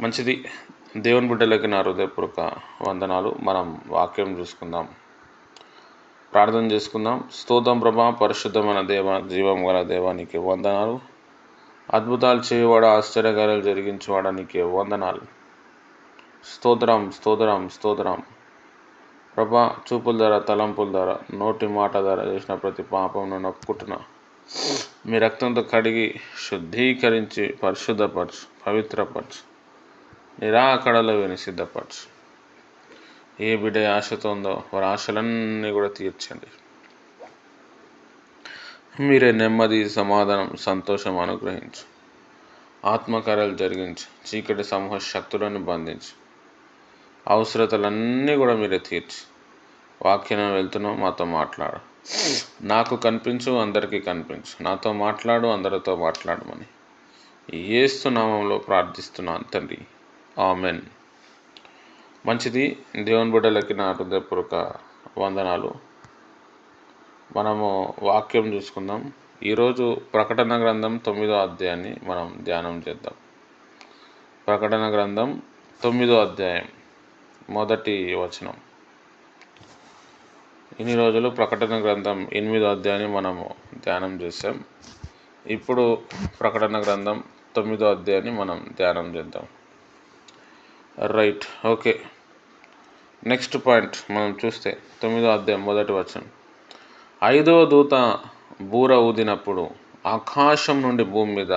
మంచిది. దేవుని బిడ్డలకి నా హృదయపూర్వక వందనాలు. మనం వాక్యం చూసుకుందాం. ప్రార్థన చేసుకుందాం. స్తోత్రం ప్రభా పరిశుద్ధమైన దేవ జీవం గల దేవానికి వందనాలు. అద్భుతాలు చేయవాడు ఆశ్చర్యకార్యాలు జరిగించేవాడానికి వందనాలు. స్తోత్రం స్తోత్రం స్తోత్రం. ప్రభా చూపుల ధర తలంపుల ధర నోటి మాట ధర చేసిన ప్రతి పాపం నేను ఒప్పుకుంటున్నా. మీ రక్తంతో కడిగి శుద్ధీకరించి పరిశుద్ధపరచు పవిత్రపరచు. నిరాకడలో విని సిద్ధపరచు. ఏ బిడ్డ ఆశతో ఉందో వారి ఆశలన్నీ కూడా తీర్చండి. మీరే నెమ్మది సమాధానం సంతోషం అనుగ్రహించు. ఆత్మకార్యాలు జరిగించు. చీకటి సమూహ శక్తులను బంధించు. అవసరతలన్నీ కూడా మీరే తీర్చి. వాక్యం వెళ్తున్నాం మాతో మాట్లాడు. నాకు కనిపించు అందరికీ కనిపించు. నాతో మాట్లాడు అందరితో మాట్లాడమని. ఏస్తు నామంలో ప్రార్థిస్తున్నాను తండ్రి. ఆమెన్. మంచిది దేవుని బిడ్డలకి నా హృదయపూర్వక వందనాలు. మనము వాక్యం చూసుకుందాం. ఈరోజు ప్రకటన గ్రంథం తొమ్మిదో అధ్యాయాన్ని మనం ధ్యానం చేద్దాం. ప్రకటన గ్రంథం తొమ్మిదో అధ్యాయం మొదటి వచనం. ఇన్ని రోజులు ప్రకటన గ్రంథం ఎనిమిదో అధ్యాయాన్ని మనము ధ్యానం చేసాం ఇప్పుడు ప్రకటన గ్రంథం తొమ్మిదో అధ్యాయాన్ని మనం ధ్యానం చేద్దాం. రైట్ ఓకే నెక్స్ట్ పాయింట్ మనం చూస్తే తొమ్మిదో అధ్యాయం మొదటి వచనం. ఐదవ దూత బూర ఊదినప్పుడు ఆకాశం నుండి భూమి మీద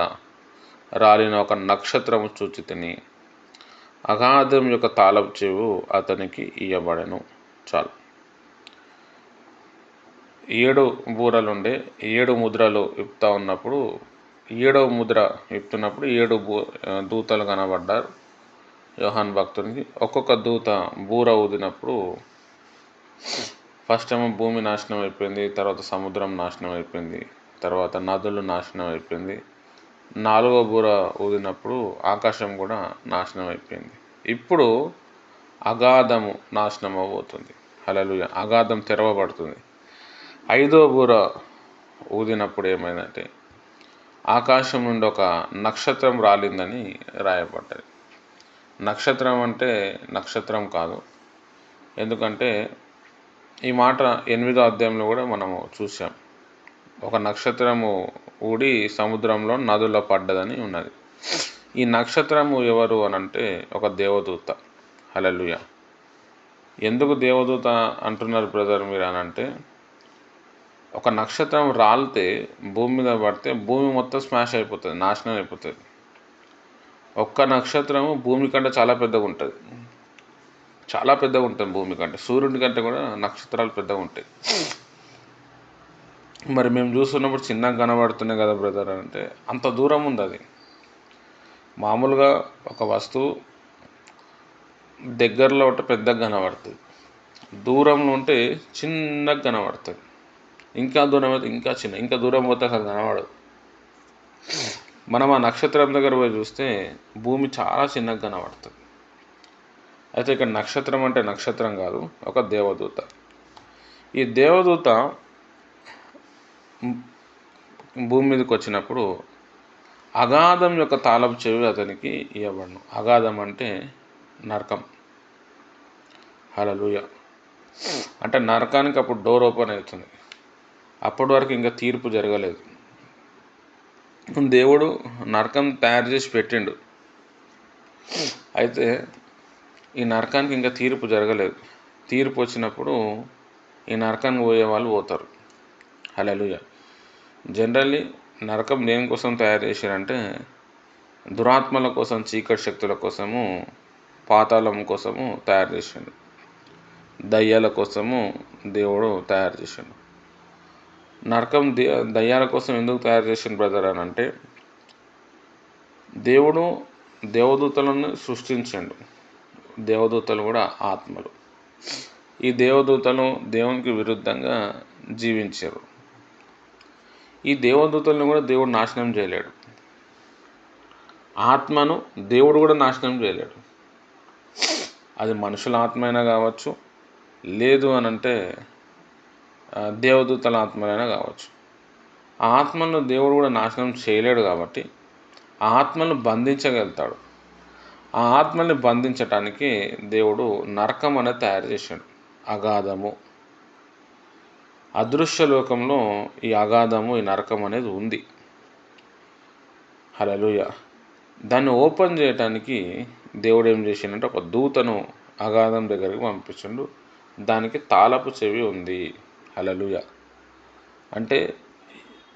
రాలిన ఒక నక్షత్రము చూచి తిని అగాధం యొక్క తాళపు చెవు అతనికి ఇయ్యబడను. చాలు. ఏడు బూరలుండే ఏడు ముద్రలు ఇప్తా ఉన్నప్పుడు ఏడవ ముద్ర ఇప్తున్నప్పుడు ఏడు బూ దూతలు కనబడ్డారు. యోహాన్ భక్తునికి ఒక్కొక్క దూత బూర ఊదినప్పుడు ఫస్ట్ ఏమో భూమి నాశనం అయిపోయింది తర్వాత సముద్రం నాశనం అయిపోయింది తర్వాత నదులు నాశనం అయిపోయింది. నాలుగో బూర ఊదినప్పుడు ఆకాశం కూడా నాశనం అయిపోయింది. ఇప్పుడు అగాధము నాశనం అవబోతుంది. అలలు అగాధం తెరవబడుతుంది. ఐదో బూర ఊదినప్పుడు ఏమైందంటే ఆకాశం నుండి ఒక నక్షత్రం రాలిందని రాయబడ్డది. నక్షత్రం అంటే నక్షత్రం కాదు. ఎందుకంటే ఈ మాట ఎనిమిదో అధ్యాయంలో కూడా మనము చూసాం ఒక నక్షత్రము ఊడి సముద్రంలో నదుల్లో పడ్డదని ఉన్నది. ఈ నక్షత్రము ఎవరు అని అంటే ఒక దేవదూత. హలలుయ ఎందుకు దేవదూత అంటున్నారు బ్రదర్ మీరు అని అంటే ఒక నక్షత్రం రాలితే భూమి మీద పడితే భూమి మొత్తం స్మాష్ అయిపోతుంది నాశనం అయిపోతుంది. ఒక్క నక్షత్రము భూమి కంటే చాలా పెద్దగా ఉంటుంది. చాలా పెద్దగా ఉంటుంది భూమి కంటే. సూర్యుడి కంటే కూడా నక్షత్రాలు పెద్దగా ఉంటాయి. మరి మేము చూస్తున్నప్పుడు చిన్నగా కనబడుతున్నాయి కదా బ్రదర్ అంటే అంత దూరం ఉంది అది. మామూలుగా ఒక వస్తువు దగ్గరలో ఉంటే పెద్దగా కనబడుతుంది. దూరంలో ఉంటే చిన్నగా కనబడుతుంది. ఇంకా దూరం అయితే ఇంకా చిన్న ఇంకా దూరం పోతే అసలు కనబడదు. మనం ఆ నక్షత్రం దగ్గర పోయి చూస్తే భూమి చాలా చిన్నగా కనబడుతుంది. అయితే ఇక్కడ నక్షత్రం అంటే నక్షత్రం కాదు ఒక దేవదూత. ఈ దేవదూత భూమి మీదకి వచ్చినప్పుడు అగాధం యొక్క తాళపు చెవి అతనికి ఇవ్వబడను. అగాధం అంటే నరకం. హలలుయ అంటే నరకానికి అప్పుడు డోర్ ఓపెన్ అవుతుంది. అప్పటి వరకు ఇంకా తీర్పు జరగలేదు. దేవుడు నరకం తయారు చేసి పెట్టిండు. అయితే ఈ నరకానికి ఇంకా తీర్పు జరగలేదు. తీర్పు వచ్చినప్పుడు ఈ నరకానికి పోయే వాళ్ళు పోతారు. హలలుయ జనరల్లీ నరకం దేనికోసం తయారు చేశారంటే దురాత్మల కోసం చీకటి శక్తుల కోసము పాతాళం కోసము తయారు చేసిండు. దయ్యాల కోసము దేవుడు తయారు చేసిండు. నరకం దయ్యాల కోసం ఎందుకు తయారు చేసిన బ్రదర్ అని అంటే దేవుడు దేవదూతలను సృష్టించండు. దేవదూతలు కూడా ఆత్మలు. ఈ దేవదూతలు దేవునికి విరుద్ధంగా జీవించారు. ఈ దేవదూతలను కూడా దేవుడు నాశనం చేయలేడు. ఆత్మను దేవుడు కూడా నాశనం చేయలేడు. అది మనుషుల ఆత్మ అయినా కావచ్చు లేదు అని అంటే దేవదూతల ఆత్మలైనా కావచ్చు. ఆ ఆత్మను దేవుడు కూడా నాశనం చేయలేడు కాబట్టి ఆ ఆత్మను బంధించగలుగుతాడు. ఆ ఆత్మల్ని బంధించటానికి దేవుడు నరకం అనేది తయారు చేశాడు. అగాధము. అదృశ్య లోకంలో ఈ అగాధము ఈ నరకం అనేది ఉంది. హలలుయ దాన్ని ఓపెన్ చేయటానికి దేవుడు ఏం చేసిండంటే ఒక దూతను అగాధం దగ్గరికి పంపించిండు. దానికి తాళపు చెవి ఉంది. హలలుయ అంటే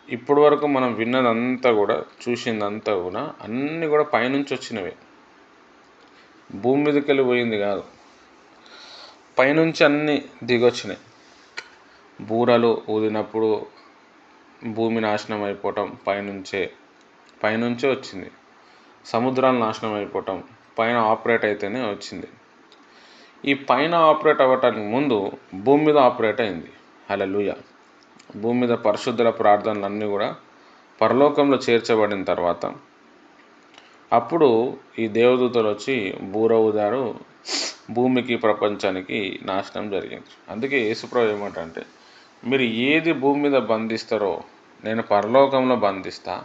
ఇప్పటి వరకు మనం విన్నదంతా కూడా చూసిందంతా కూడా అన్నీ కూడా పైనుంచి వచ్చినవే. భూమి మీదకి వెళ్ళి పోయింది కాదు. పైనుంచి అన్నీ దిగొచ్చినాయి. బూరలు ఊదినప్పుడు భూమి నాశనం అయిపోవటం పైనుంచే పైనుంచే వచ్చింది. సముద్రాలు నాశనం అయిపోవటం పైన ఆపరేట్ అయితేనే వచ్చింది. ఈ పైన ఆపరేట్ అవ్వటానికి ముందు భూమి మీద ఆపరేట్ అయింది. హలలుయ భూమి మీద పరిశుద్ధుల ప్రార్థనలు అన్నీ కూడా పరలోకంలో చేర్చబడిన తర్వాత. అప్పుడు ఈ దేవదూతలు వచ్చి బూరవుదారు భూమికి ప్రపంచానికి నాశనం జరిగింది. అందుకే యేసుప్రభు ఏమంటే మీరు ఏది భూమి మీద బంధిస్తారో నేను పరలోకంలో బంధిస్తా.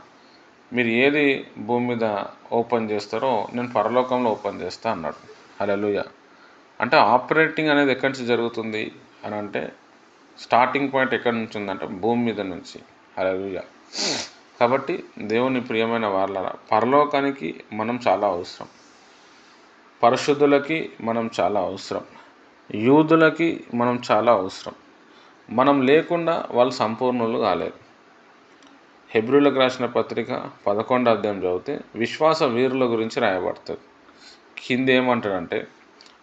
మీరు ఏది భూమి మీద ఓపెన్ చేస్తారో నేను పరలోకంలో ఓపెన్ చేస్తా అన్నాడు. హలలుయ అంటే ఆపరేటింగ్ అనేది ఎక్కడి నుంచి జరుగుతుంది అని అంటే స్టార్టింగ్ పాయింట్ ఎక్కడి నుంచి ఉందంటే భూమి మీద నుంచి. హలలుయ కాబట్టి దేవుని ప్రియమైన వాళ్ళ పరలోకానికి మనం చాలా అవసరం. పరిశుద్ధులకి మనం చాలా అవసరం. యూదులకి మనం చాలా అవసరం. మనం లేకుండా వాళ్ళు సంపూర్ణులు కాలేరు హెబ్రిలకు రాసిన పత్రిక పదకొండు అధ్యాయం చదివితే విశ్వాస వీరుల గురించి రాయబడుతుంది. కింద ఏమంటాడంటే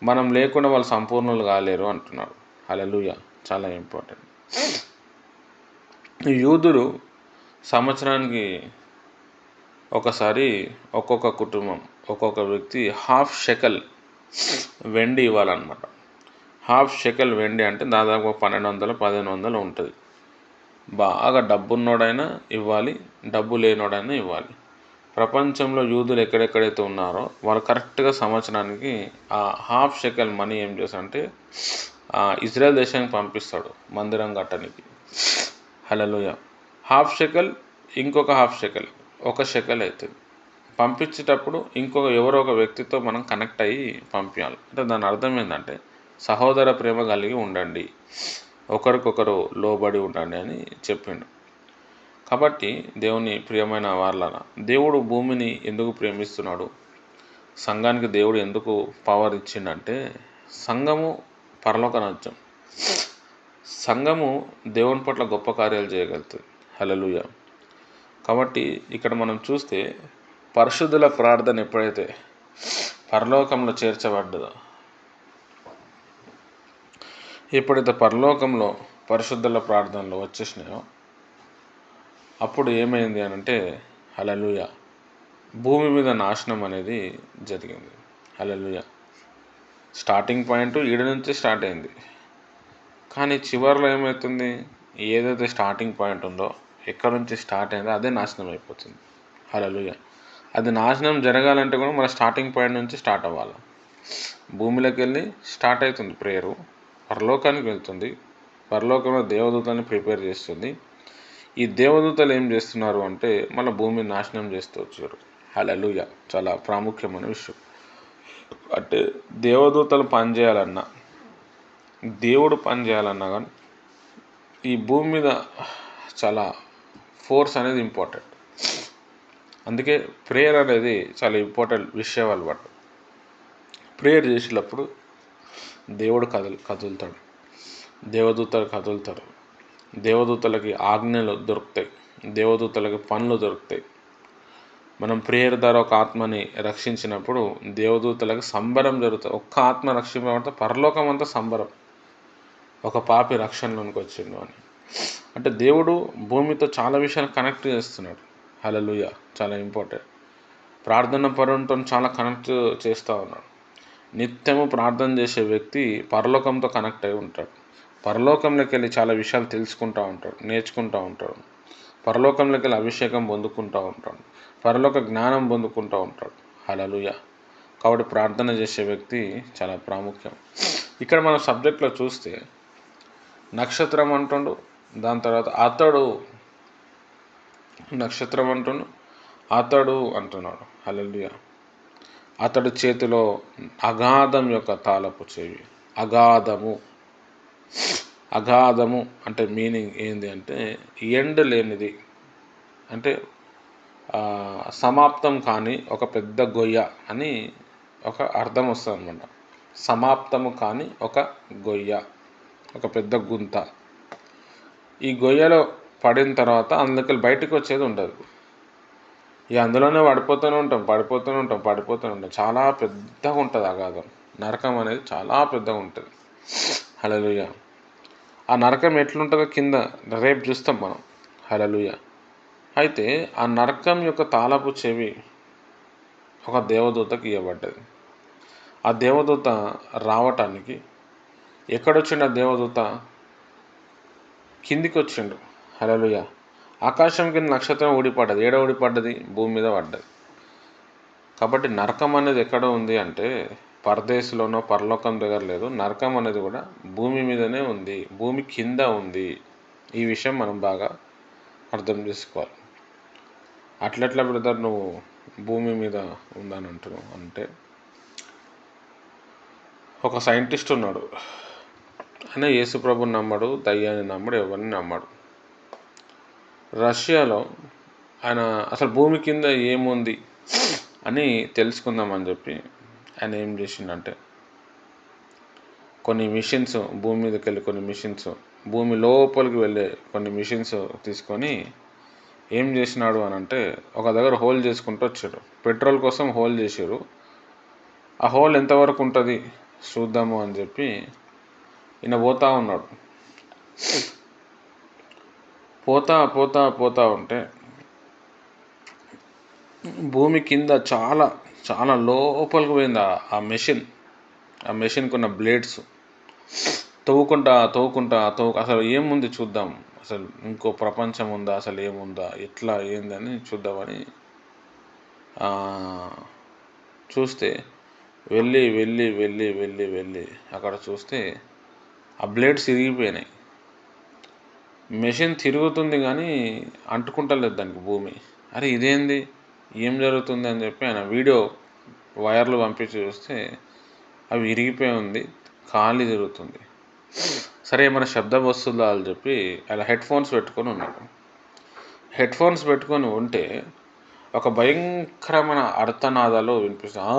మనం లేకుండా వాళ్ళు సంపూర్ణులు కాలేరు అంటున్నాడు. అలలుయ చాలా ఇంపార్టెంట్. యూదులు సంవత్సరానికి ఒకసారి ఒక్కొక్క కుటుంబం ఒక్కొక్క వ్యక్తి హాఫ్ షెకల్ వెండి ఇవ్వాలన్నమాట. హాఫ్ షెకల్ వెండి అంటే దాదాపు పన్నెండు వందలు పదిహేను వందలు ఉంటుంది. బాగా డబ్బున్నోడైనా ఇవ్వాలి డబ్బు లేనోడైనా ఇవ్వాలి. ప్రపంచంలో యూదులు ఎక్కడెక్కడైతే ఉన్నారో వాళ్ళు కరెక్ట్గా సంవత్సరానికి ఆ హాఫ్ షెకల్ మనీ ఏం చేస్తారంటే ఇజ్రాయెల్ దేశానికి పంపిస్తాడు మందిరం కట్టడానికి. హలలుయ హాఫ్ షెకల్ ఇంకొక హాఫ్ షెకల్ ఒక షెకల్ అవుతుంది పంపించేటప్పుడు ఇంకొక ఎవరో ఒక వ్యక్తితో మనం కనెక్ట్ అయ్యి పంపించాలి. అంటే దాని అర్థం ఏంటంటే సహోదర ప్రేమ కలిగి ఉండండి. ఒకరికొకరు లోబడి ఉండండి అని చెప్పిండు. కాబట్టి దేవుని ప్రియమైన వార్లన దేవుడు భూమిని ఎందుకు ప్రేమిస్తున్నాడు? సంఘానికి దేవుడు ఎందుకు పవర్ ఇచ్చిండంటే సంఘము పరలోక రాజ్యం. సంఘము దేవుని పట్ల గొప్ప కార్యాలు చేయగలుగుతుంది. హలలుయ కాబట్టి ఇక్కడ మనం చూస్తే పరిశుద్ధుల ప్రార్థన ఎప్పుడైతే పరలోకంలో చేర్చబడ్డదో ఎప్పుడైతే పరలోకంలో పరిశుద్ధుల ప్రార్థనలు వచ్చేసినాయో అప్పుడు ఏమైంది అని అంటే హలలుయ భూమి మీద నాశనం అనేది జరిగింది. హలలుయ స్టార్టింగ్ పాయింట్ ఈడ నుంచి స్టార్ట్ అయింది. కానీ చివరిలో ఏమవుతుంది? ఏదైతే స్టార్టింగ్ పాయింట్ ఉందో ఎక్కడ నుంచి స్టార్ట్ అయిందో అదే నాశనం అయిపోతుంది. హలలుయ అది నాశనం జరగాలంటే కూడా మన స్టార్టింగ్ పాయింట్ నుంచి స్టార్ట్ అవ్వాలి. భూమిలోకి వెళ్ళి స్టార్ట్ అవుతుంది ప్రేయరు. పరలోకానికి వెళ్తుంది. పరలోకంలో దేవదూతని ప్రిపేర్ చేస్తుంది. ఈ దేవదూతలు ఏం చేస్తున్నారు అంటే మన భూమిని నాశనం చేస్తూ వచ్చారు. హలలుయ చాలా ప్రాముఖ్యమైన విషయం. అంటే దేవదూతలు పనిచేయాలన్నా దేవుడు పనిచేయాలన్నా కానీ ఈ భూమి మీద చాలా ఫోర్స్ అనేది ఇంపార్టెంట్. అందుకే ప్రేయర్ అనేది చాలా ఇంపార్టెంట్ విషయం అనమాట ప్రేయర్ చేసేటప్పుడు దేవుడు కదులు కదులుతాడు. దేవదూతలు కదులుతారు. దేవదూతలకి ఆజ్ఞలు దొరుకుతాయి. దేవదూతలకి పనులు దొరుకుతాయి. మనం ప్రేయర్ ద్వారా ఒక ఆత్మని రక్షించినప్పుడు దేవదూతలకు సంబరం జరుగుతుంది. ఒక్క ఆత్మ రక్షింపబడితే పరలోకం అంతా సంబరం. ఒక పాపి రక్షణలోనికి వచ్చిండు అని. అంటే దేవుడు భూమితో చాలా విషయాలు కనెక్ట్ చేస్తున్నాడు. హలలుయ చాలా ఇంపార్టెంట్ ప్రార్థన పరులతో చాలా కనెక్ట్ చేస్తూ ఉన్నాడు. నిత్యము ప్రార్థన చేసే వ్యక్తి పరలోకంతో కనెక్ట్ అయి ఉంటాడు. పరలోకంలోకి వెళ్ళి చాలా విషయాలు తెలుసుకుంటూ ఉంటాడు నేర్చుకుంటూ ఉంటాడు. పరలోకంలోకి వెళ్ళి అభిషేకం పొందుకుంటూ ఉంటాడు. పరలోక జ్ఞానం పొందుకుంటూ ఉంటాడు. హలలుయ కాబట్టి ప్రార్థన చేసే వ్యక్తి చాలా ప్రాముఖ్యం. ఇక్కడ మనం సబ్జెక్ట్లో చూస్తే నక్షత్రం అంటుండు దాని తర్వాత అతడు నక్షత్రం అంటుండు అతడు అంటున్నాడు. హలలుయ అతడు చేతిలో అగాధం యొక్క తాళపు చెవి అగాధము. అగాధము అంటే మీనింగ్ ఏంది అంటే ఎండ్ లేనిది. అంటే సమాప్తం కాని ఒక పెద్ద గొయ్య అని ఒక అర్థం వస్తుంది అనమాట సమాప్తము కాని ఒక గొయ్య ఒక పెద్ద గుంత. ఈ గొయ్యలో పడిన తర్వాత అందుకు బయటకు వచ్చేది ఉండదు. ఇక అందులోనే పడిపోతూనే ఉంటాం పడిపోతూనే ఉంటాం పడిపోతూనే ఉంటాం. చాలా పెద్దగా ఉంటుంది అగాధం. నరకం అనేది చాలా పెద్దగా ఉంటుంది. హలలుయ ఆ నరకం ఎట్లుంటుందో కింద రేపు చూస్తాం మనం. హలలుయ అయితే ఆ నరకం యొక్క తాళపు చెవి ఒక దేవదూతకి ఇవ్వబడ్డది. ఆ దేవదూత రావటానికి ఎక్కడొచ్చిండు ఆ దేవదూత కిందికి వచ్చిండు హలలుయ ఆకాశం కింద నక్షత్రం ఊడిపడ్డది. ఏడ ఊడిపడ్డది? భూమి మీద పడ్డది. కాబట్టి నరకం అనేది ఎక్కడ ఉంది అంటే పరదేశంలోనో పరలోకం దగ్గర లేదు. నరకం అనేది కూడా భూమి మీదనే ఉంది. భూమి కింద ఉంది. ఈ విషయం మనం బాగా అర్థం చేసుకోవాలి. అట్లెట్లా బ్రదర్ నువ్వు భూమి మీద ఉందని అంటున్నావు అంటే ఒక సైంటిస్ట్ ఉన్నాడు. ఆయన యేసుప్రభుని నమ్మడు దయ్యాన్ని నమ్మడు ఎవరిని నమ్మడు. రష్యాలో ఆయన అసలు భూమి కింద ఏముంది అని తెలుసుకుందామని చెప్పి ఆయన ఏం చేసిండంటే కొన్ని మిషన్స్ భూమి మీదకి వెళ్ళి కొన్ని మిషన్స్ భూమి లోపలికి వెళ్ళే కొన్ని మిషన్స్ తీసుకొని ఏం చేసినాడు అని అంటే ఒక దగ్గర హోల్ చేసుకుంటూ వచ్చాడు. పెట్రోల్ కోసం హోల్ చేశారు. ఆ హోల్ ఎంతవరకు ఉంటుంది చూద్దాము అని చెప్పి ఈయన పోతా ఉన్నాడు. పోతా పోతా పోతా ఉంటే భూమి కింద చాలా చాలా లోపలికి పోయింది ఆ- మెషిన్. ఆ మెషిన్కి ఉన్న బ్లేడ్స్. తవ్వుకుంటా తవ్వుకుంటా తవ్వు అసలు ఏముంది చూద్దాం. అసలు ఇంకో ప్రపంచం ఉందా? అసలు ఏముందా? ఎట్లా ఏందని చూద్దామని చూస్తే వెళ్ళి వెళ్ళి వెళ్ళి వెళ్ళి వెళ్ళి అక్కడ చూస్తే ఆ బ్లేడ్స్ ఇరిగిపోయినాయి. మెషిన్ తిరుగుతుంది కానీ అంటుకుంటలేదు దానికి భూమి. అరే ఇదేంది? ఏం జరుగుతుంది అని చెప్పి ఆయన వీడియో వైర్లు పంపించి చూస్తే అవి ఇరిగిపోయి ఉంది ఖాళీ తిరుగుతుంది సరే ఏమైనా శబ్దం వస్తుందా అని చెప్పి అలా హెడ్ ఫోన్స్ పెట్టుకొని ఉన్నాడు హెడ్ ఫోన్స్ పెట్టుకొని ఉంటే ఒక భయంకరమైన అర్థనాదాలు వినిపిస్తుంది "ఆ,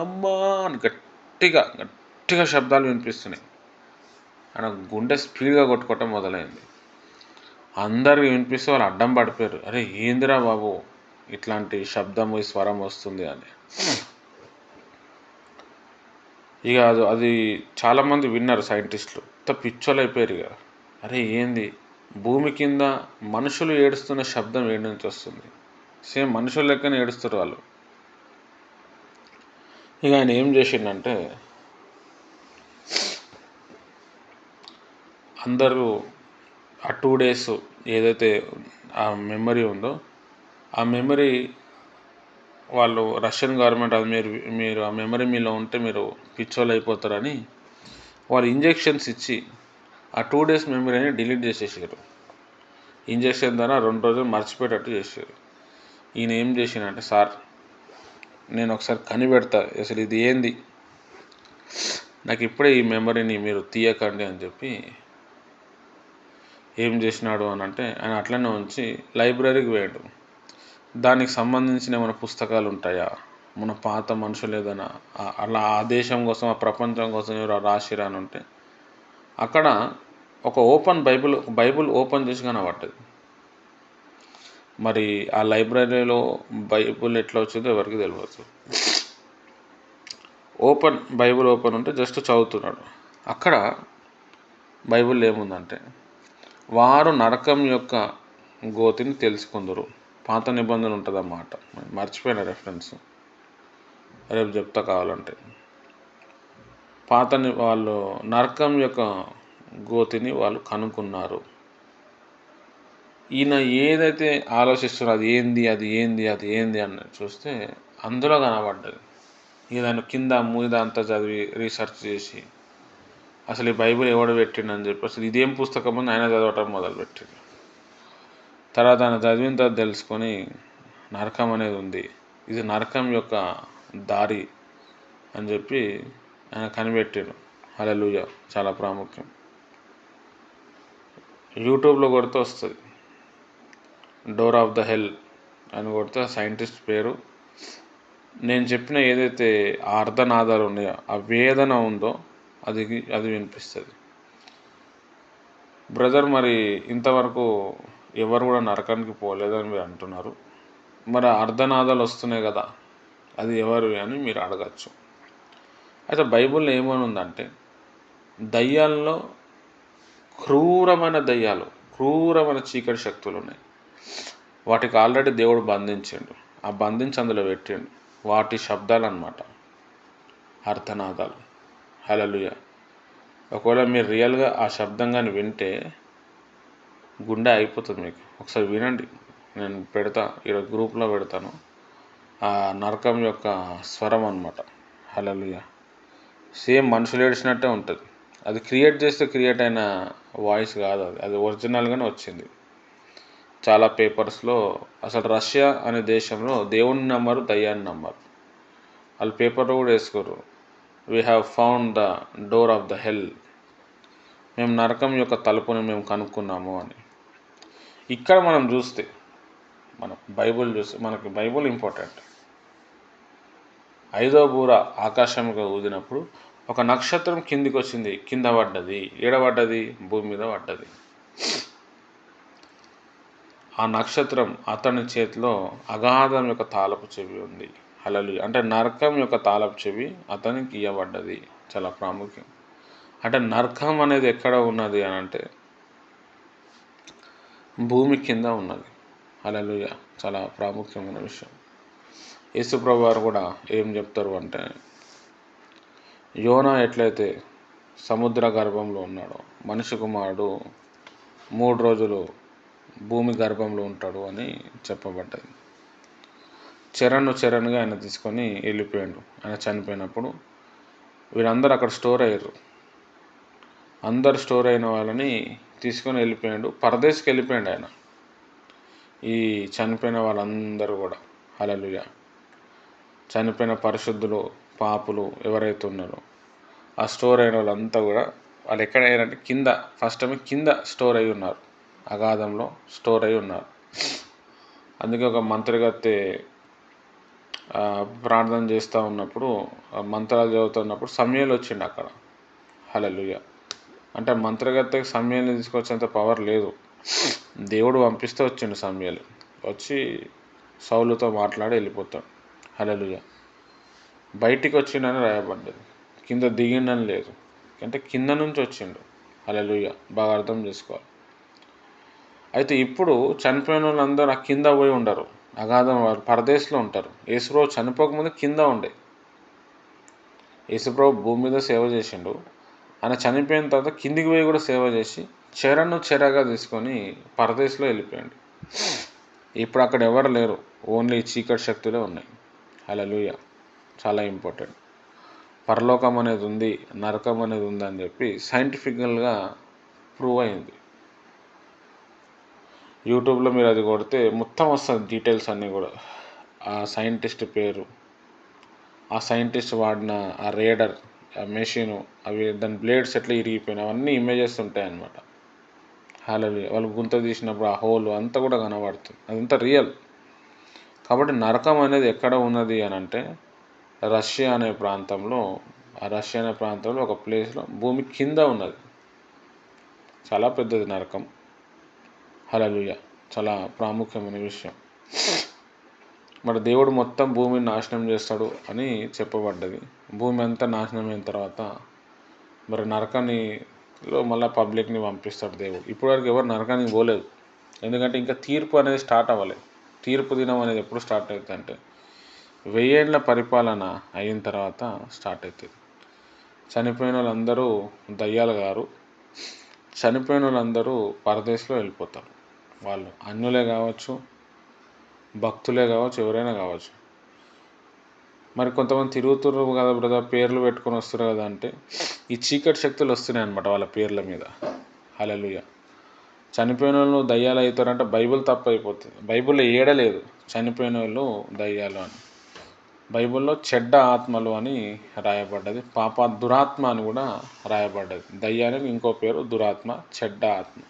అమ్మా అని గట్టిగా గట్టిగా శబ్దాలు వినిపిస్తున్నాయి. ఆయన గుండె స్పీడ్గా కొట్టుకోవటం మొదలైంది. అందరికి వినిపిస్తే వాళ్ళు అడ్డం పడిపోయారు. అరే ఏందిరా బాబు? ఇట్లాంటి శబ్దము స్వరం వస్తుంది అని. ఇక అది అది చాలామంది విన్నారు సైంటిస్టులు. ఇంత పిచ్చోలైపోయారు అయిపోయారు ఇక. అరే ఏంది? భూమి కింద మనుషులు ఏడుస్తున్న శబ్దం ఏడు నుంచి వస్తుంది? సేమ్ మనుషుల లెక్కనే ఏడుస్తారు వాళ్ళు. ఇక ఆయన ఏం చేసిండంటే అందరూ ఆ టూ డేస్ ఏదైతే ఆ మెమరీ ఉందో ఆ మెమరీ వాళ్ళు రష్యన్ గవర్నమెంట్ అది మీరు మీరు ఆ మెమరీ మీలో ఉంటే మీరు పిచ్చోళ్ళు అయిపోతారని వాళ్ళు ఇంజెక్షన్స్ ఇచ్చి ఆ టూ డేస్ మెమరీని డిలీట్ చేసేసారు ఇంజెక్షన్ ద్వారా రెండు రోజులు మర్చిపోయేటట్టు చేశారు ఈయన ఏం చేసినంటే సార్ నేను ఒకసారి కనిపెడతా. అసలు ఇది ఏంది? నాకు ఇప్పుడే ఈ మెమరీని మీరు తీయకండి అని చెప్పి ఏం చేసినాడు అని అంటే ఆయన అట్లనే ఉంచి లైబ్రరీకి పోయాడు. దానికి సంబంధించిన ఏమైనా పుస్తకాలు ఉంటాయా? మన పాత మనుషులు ఏదైనా అలా ఆ దేశం కోసం ఆ ప్రపంచం కోసం ఎవరు రాసిరా అని ఉంటే అక్కడ ఒక ఓపెన్ బైబిల్ బైబిల్ ఓపెన్ చేసి కనబడ్డది. మరి ఆ లైబ్రరీలో బైబిల్ ఎట్లా వచ్చిందో ఎవరికి తెలియదు ఓపెన్ బైబిల్ ఓపెన్ ఉంటే జస్ట్ చదువుతున్నాడు. అక్కడ బైబిల్ ఏముందంటే వారు నరకం యొక్క గోతిని తెలుసుకుందరు. పాత నిబంధన ఉంటుంది అన్నమాట మర్చిపోయిన రెఫరెన్స్ రేపు చెప్తా కావాలంటే. పాత వాళ్ళు నరకం యొక్క గోతిని వాళ్ళు కనుక్కున్నారు. ఈయన ఏదైతే ఆలోచిస్తున్నారో అది ఏంది అది ఏంది అది ఏంది అని చూస్తే అందులో కనబడ్డది. ఏదైనా కింద మీద అంతా చదివి రీసెర్చ్ చేసి అసలు ఈ బైబిల్ ఎవడు పెట్టిండని చెప్పి అసలు ఇదేం పుస్తకం అని ఆయన చదవటం మొదలుపెట్టిండు. తర్వాత ఆయన చదివిన తర్వాత తెలుసుకొని నరకం అనేది ఉంది. ఇది నరకం యొక్క దారి అని చెప్పి ఆయన కనిపెట్టాడు. హలలుయ చాలా ప్రాముఖ్యం. యూట్యూబ్లో కొడితే వస్తుంది. డోర్ ఆఫ్ ద హెల్ అని కొడితే సైంటిస్ట్ పేరు. నేను చెప్పిన ఏదైతే అర్ధనాదాలు ఉన్నాయో ఆ వేదన ఉందో అది అది వినిపిస్తుంది. బ్రదర్ మరి ఇంతవరకు ఎవరు కూడా నరకానికి పోలేదని మీరు అంటున్నారు. మరి అర్ధనాదాలు వస్తున్నాయి కదా అది ఎవరు అని మీరు అడగచ్చు. అయితే బైబిల్లో ఏమని ఉందంటే దయ్యాల్లో క్రూరమైన దయ్యాలు క్రూరమైన చీకటి శక్తులు ఉన్నాయి. వాటికి ఆల్రెడీ దేవుడు బంధించిండు. ఆ బంధించి అందులో పెట్టిండు. వాటి శబ్దాలు అనమాట అర్థనాదాలు హలలుయ ఒకవేళ మీరు రియల్గా ఆ శబ్దం కానీ వింటే గుండె అయిపోతుంది మీకు. ఒకసారి వినండి. నేను పెడతా ఈరోజు గ్రూప్లో పెడతాను. ఆ నరకం యొక్క స్వరం అనమాట హలలుయ సేమ్ మనుషులు ఏడిచినట్టే ఉంటుంది. అది క్రియేట్ చేస్తే క్రియేట్ అయిన వాయిస్ కాదు అది. అది ఒరిజినల్గానే వచ్చింది. చాలా పేపర్స్లో అసలు రష్యా అనే దేశంలో దేవుని నమ్మరు దయ్యాన్ని నమ్మరు. వాళ్ళు పేపర్లో కూడా వేసుకోరు. We have found the door of the hell మేము నరకం యొక్క తలుపుని మేము కనుక్కున్నాము అని. ఇక్కడ మనం చూస్తే మనం బైబుల్ చూస్తే మనకి బైబుల్ ఇంపార్టెంట్. ఐదో బూర ఆకాశంగా ఊదినప్పుడు ఒక నక్షత్రం కిందికి వచ్చింది కింద పడ్డది ఏడబడ్డది భూమి మీద పడ్డది. ఆ నక్షత్రం అతని చేతిలో అగాధం యొక్క తాలపు చెవి ఉంది. హలలు అంటే నరకం యొక్క తాళపు చెవి అతనికి ఇవ్వబడ్డది చాలా ప్రాముఖ్యం. అంటే నరకం అనేది ఎక్కడ ఉన్నది అని అంటే భూమి కింద ఉన్నది. అలలుయ చాలా ప్రాముఖ్యమైన విషయం. యేసుప్రభు వారు కూడా ఏం చెప్తారు అంటే యోనా ఎట్లయితే సముద్ర గర్భంలో ఉన్నాడో మనిషి కుమారుడు మూడు రోజులు భూమి గర్భంలో ఉంటాడు అని చెప్పబడ్డది. చరణ్ చరణ్గా ఆయన తీసుకొని వెళ్ళిపోయాడు. ఆయన చనిపోయినప్పుడు వీరందరూ అక్కడ స్టోర్ అయ్యారు. అందరు స్టోర్ అయిన వాళ్ళని తీసుకొని వెళ్ళిపోయాడు పరదేశ్కి వెళ్ళిపోయాడు ఆయన. ఈ చనిపోయిన వాళ్ళందరూ కూడా హలలుయ చనిపోయిన పరిశుద్ధులు పాపులు ఎవరైతే ఉన్నారో ఆ స్టోర్ అయిన వాళ్ళంతా కూడా వాళ్ళు ఎక్కడ అయ్యారంటే కింద ఫస్ట్ టైం కింద స్టోర్ అయి ఉన్నారు. అగాధంలో స్టోర్ అయి ఉన్నారు. అందుకే ఒక మంత్రిగత్తె ప్రార్థన చేస్తూ ఉన్నప్పుడు మంత్రాలు చదువుతున్నప్పుడు సమయాలు వచ్చిండు అక్కడ. హలలుయ అంటే మంత్రగత్తెకి సమయాన్ని తీసుకొచ్చేంత పవర్ లేదు. దేవుడు పంపిస్తే వచ్చిండు సమయాలు. వచ్చి సౌలుతో మాట్లాడి వెళ్ళిపోతాడు. హలలుయ బయటికి వచ్చిండని రాయబడ్డది. కింద దిగిండని లేదు. అంటే కింద నుంచి వచ్చిండు. హలలుయ బాగా అర్థం చేసుకోవాలి. అయితే ఇప్పుడు చనిపోయిన వాళ్ళందరూ ఆ కింద పోయి ఉండరు. అగాధం వారు పరదేశంలో ఉంటారు. యేసుప్రభు చనిపోకముందు కింద ఉండే. యేసుప్రభు భూమి మీద సేవ చేసిండు. ఆయన చనిపోయిన తర్వాత కిందికి పోయి కూడా సేవ చేసి చెరను చెరగా తీసుకొని పరదేశంలో వెళ్ళిపోయాడు. ఇప్పుడు అక్కడ ఎవరు లేరు. ఓన్లీ చీకటి శక్తులే ఉన్నాయి. అలా చాలా ఇంపార్టెంట్. పరలోకం అనేది ఉంది నరకం అనేది ఉంది అని చెప్పి సైంటిఫికల్గా ప్రూవ్ అయింది. యూట్యూబ్లో మీరు అది కొడితే మొత్తం వస్తుంది డీటెయిల్స్ అన్నీ కూడా. ఆ సైంటిస్ట్ పేరు ఆ సైంటిస్ట్ వాడిన ఆ రేడర్ మెషిను అవి దాని బ్లేడ్స్ ఎట్లా ఇరిగిపోయినాయి అవన్నీ ఇమేజెస్ ఉంటాయి అన్నమాట హాలలు వాళ్ళు గుంత తీసినప్పుడు ఆ హోల్ అంతా కూడా కనబడుతుంది. అదంతా రియల్. కాబట్టి నరకం అనేది ఎక్కడ ఉన్నది అని అంటే రష్యా అనే ప్రాంతంలో ఆ రష్యా అనే ప్రాంతంలో ఒక ప్లేస్లో భూమి కింద ఉన్నది. చాలా పెద్దది నరకం. హలలుయ. చాలా ప్రాముఖ్యమైన విషయం. మరి దేవుడు మొత్తం భూమిని నాశనం చేస్తాడు అని చెప్పబడ్డది. భూమి అంతా నాశనం అయిన తర్వాత మరి నరకానిలో మళ్ళీ పబ్లిక్ని పంపిస్తాడు దేవుడు. ఇప్పటివరకు ఎవరు నరకానికి పోలేదు. ఎందుకంటే ఇంకా తీర్పు అనేది స్టార్ట్ అవ్వలేదు. తీర్పు దినం అనేది ఎప్పుడు స్టార్ట్ అవుతుంది అంటే వెయ్యేళ్ళ పరిపాలన అయిన తర్వాత స్టార్ట్ అవుతుంది. చనిపోయిన వాళ్ళందరూ దయ్యాలు గారు చనిపోయిన వాళ్ళందరూ పరదేశంలో వెళ్ళిపోతారు. వాళ్ళు అన్యులే కావచ్చు భక్తులే కావచ్చు ఎవరైనా కావచ్చు. మరి కొంతమంది తిరుగుతున్నారు కదా బ్రదర్ పేర్లు పెట్టుకొని వస్తారు కదా అంటే ఈ చీకటి శక్తులు వస్తున్నాయి అనమాట వాళ్ళ పేర్ల మీద. హలలుయ చనిపోయిన వాళ్ళు దయ్యాలు అవుతారంటే బైబిల్ తప్పు అయిపోతుంది బైబిల్లో ఏడలేదు చనిపోయిన వాళ్ళు దయ్యాలు అని. బైబిల్లో చెడ్డ ఆత్మలు అని రాయబడ్డది పాప దురాత్మ అని కూడా రాయబడ్డది. దయ్యానికి ఇంకో పేరు దురాత్మ చెడ్డ ఆత్మ.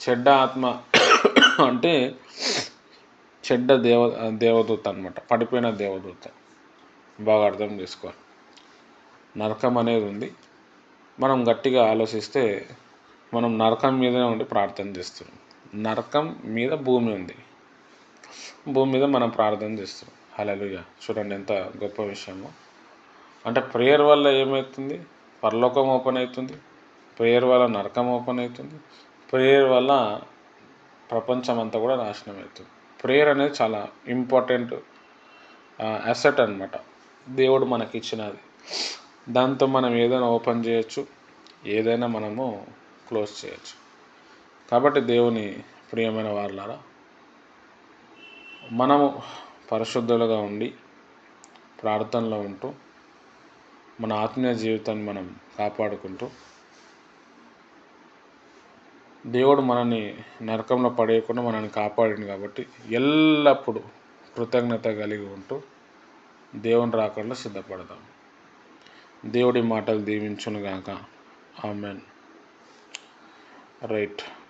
చెడ్డ ఆత్మ అంటే చెడ్డ దేవ దేవదూత అనమాట పడిపోయిన దేవదూత. బాగా అర్థం చేసుకోవాలి. నరకం అనేది ఉంది. మనం గట్టిగా ఆలోచిస్తే మనం నరకం మీదనే ఉండి ప్రార్థన చేస్తున్నాం. నరకం మీద భూమి ఉంది. భూమి మీద మనం ప్రార్థన చేస్తున్నాం. హలలుగా చూడండి ఎంత గొప్ప విషయమో. అంటే ప్రేయర్ వల్ల ఏమవుతుంది పరలోకం ఓపెన్ అవుతుంది. ప్రేయర్ వల్ల నరకం ఓపెన్ అవుతుంది. ప్రేయర్ వల్ల ప్రపంచం అంతా కూడా నాశనం అవుతుంది. ప్రేయర్ అనేది చాలా ఇంపార్టెంట్ అసెట్ అనమాట దేవుడు మనకి ఇచ్చినది దాంతో మనం ఏదైనా ఓపెన్ చేయొచ్చు ఏదైనా మనము క్లోజ్ చేయొచ్చు. కాబట్టి దేవుని ప్రియమైన వాళ్ళారా మనము పరిశుద్ధులుగా ఉండి ప్రార్థనలో ఉంటూ మన ఆత్మీయ జీవితాన్ని మనం కాపాడుకుంటూ దేవుడు మనల్ని నరకంలో పడేయకుండా మనల్ని కాపాడింది కాబట్టి ఎల్లప్పుడూ కృతజ్ఞత కలిగి ఉంటూ దేవుని రాకుండా సిద్ధపడదాం. దేవుడి మాటలు దీవించునుగాక. ఆమెన్. రైట్.